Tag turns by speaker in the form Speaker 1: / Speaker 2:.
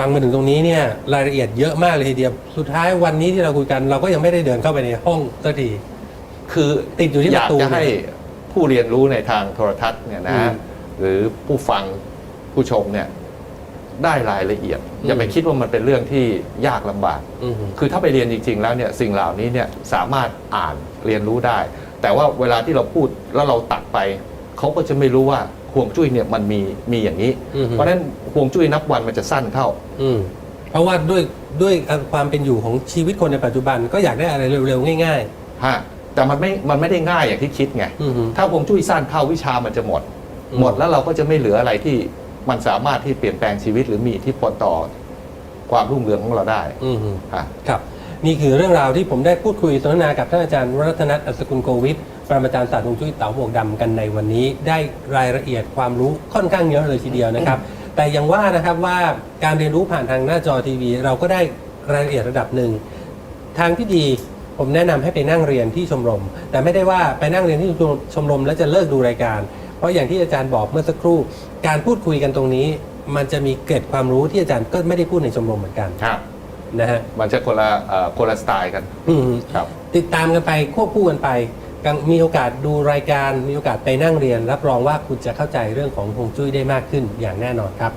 Speaker 1: ฟังมาถึงตรงนี้เนี่ยรายละเอียดเยอะมากเลยทีเดียว สุดท้ายวันนี้ที่เราคุยกันเราก็ยังไม่ได้เดินเข้าไปในห้องสักที
Speaker 2: คือ
Speaker 1: ติดอยู่ที่
Speaker 2: อยาก
Speaker 1: ประตู
Speaker 2: จะให้ผู้เรียนรู้ในทางโทรทัศน์เนี่ยนะ
Speaker 1: อืม
Speaker 2: หรือผู้ฟังผู้ชมเนี่ยได้รายละเอียด อย่าไป
Speaker 1: อืม
Speaker 2: คิดว่ามันเป็นเรื่องที่ยากลำบาก
Speaker 1: อืม
Speaker 2: คือถ้าไปเรียนจริง ๆ แล้วเนี่ยสิ่งเหล่านี้เนี่ยสามารถอ่านเรียนรู้ได้ แต่ว่าเวลาที่เราพูดแล้วเราตัดไป เขาก็จะไม่รู้ว่า ห่วงจุ้ยเนี่ยมันมีมีอย่างนี้
Speaker 1: อืม
Speaker 2: เพราะฉะนั้นห่วงจุ้ยนับวันมันจะสั้นเข้า
Speaker 1: อืมเพราะว่าด้วยด้วยความเป็นอยู่ของชีวิตคนในปัจจุบันก็อยากได้อะไรเร็วๆง่าย
Speaker 2: ฮะแต่มันไม่มันไม่ได้ง่ายอย่างที่คิดไง
Speaker 1: ๆ อืม
Speaker 2: ถ้าห่วงจุ้ยสั้นเข้าวิชามันจะหมด
Speaker 1: อืม
Speaker 2: หมดแล้วเราก็จะไม่เหลืออะไรที่มันสามารถที่เปลี่ยนแปลงชีวิตหรือมีอิทธิพลต่อความรุ่งเรืองของเราได้
Speaker 1: อืม
Speaker 2: ฮะ
Speaker 1: ครับ นี่คือเรื่องราวที่ผมได้พูดคุยสนทนากับท่านอาจารย์รัตนัทอัศกุลโกวิทปรมาจารย์ศาสตร์ฮวงจุ้ยเต๋าบวกดำกันในวันนี้ ได้รายละเอียดความรู้ค่อนข้างเยอะเลยทีเดียวนะครับ แต่ยังว่านะครับว่าการเรียนรู้ผ่านทางหน้าจอทีวี เราก็ได้รายละเอียดระดับหนึ่งทางที่ดีผมแนะนำให้ไปนั่งเรียนที่ชมรม แต่ไม่ได้ว่าไปนั่งเรียนที่ชมรมแล้วจะเลิกดูรายการ เพราะอย่างที่อาจารย์บอกเมื่อสักครู่ การพูดคุยกันตรงนี้ มันจะมีเกร็ดความรู้ที่อาจารย์ก็ไม่ได้พูดในชมรมเหมือนกัน
Speaker 2: ครับ
Speaker 1: นะฮะ
Speaker 2: มันจะคนละเอ่อคนละสไตล์กัน
Speaker 1: อืม
Speaker 2: ครับ
Speaker 1: ติดตามกันไปควบคู่กันไปกังมีโอกาสดูรายการมีโอกาสไปนั่งเรียน รับรองว่าคุณจะเข้าใจเรื่องของฮวงจุ้ยได้มากขึ้นอย่างแน่นอนครับ